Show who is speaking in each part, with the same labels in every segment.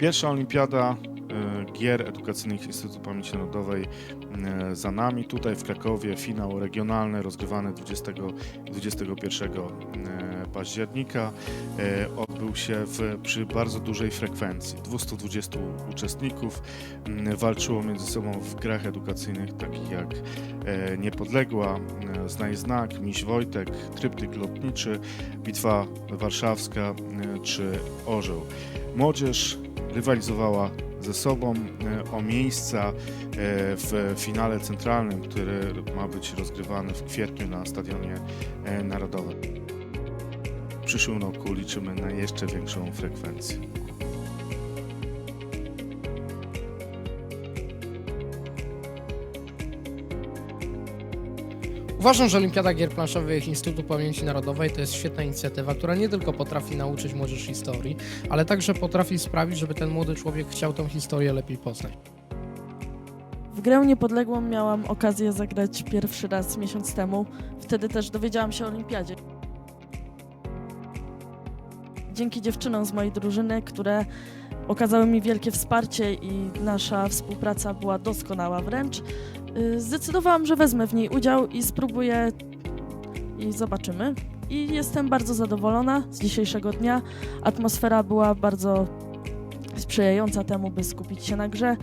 Speaker 1: Pierwsza olimpiada e, gier edukacyjnych Instytutu Pamięci Narodowej e, za nami. Tutaj w Krakowie finał regionalny rozgrywany 20, 21 e, października odbył się w, przy bardzo dużej frekwencji. 220 uczestników walczyło między sobą w grach edukacyjnych takich jak Niepodległa, Znaj Znak, Miś Wojtek, Tryptyk Lotniczy, Bitwa Warszawska czy Orzeł. Młodzież rywalizowała ze sobą e, o miejsca e, w finale centralnym, który ma być rozgrywany w kwietniu na Stadionie e, Narodowym. W przyszłym roku liczymy na jeszcze większą frekwencję.
Speaker 2: Uważam, że Olimpiada Gier Planszowych Instytutu Pamięci Narodowej to jest świetna inicjatywa, która nie tylko potrafi nauczyć młodzież historii, ale także potrafi sprawić, żeby ten młody człowiek chciał tę historię lepiej poznać.
Speaker 3: W grę niepodległą miałam okazję zagrać pierwszy raz miesiąc temu. Wtedy też dowiedziałam się o olimpiadzie. Dzięki dziewczynom z mojej drużyny, które okazały mi wielkie wsparcie i nasza współpraca była doskonała wręcz, y, zdecydowałam, że wezmę w niej udział i spróbuję i zobaczymy. I jestem bardzo zadowolona z dzisiejszego dnia. Atmosfera była bardzo sprzyjająca temu, by skupić się na grze.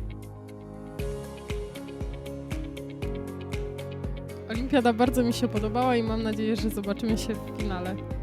Speaker 4: Olimpiada bardzo mi się podobała i mam nadzieję, że zobaczymy się w finale.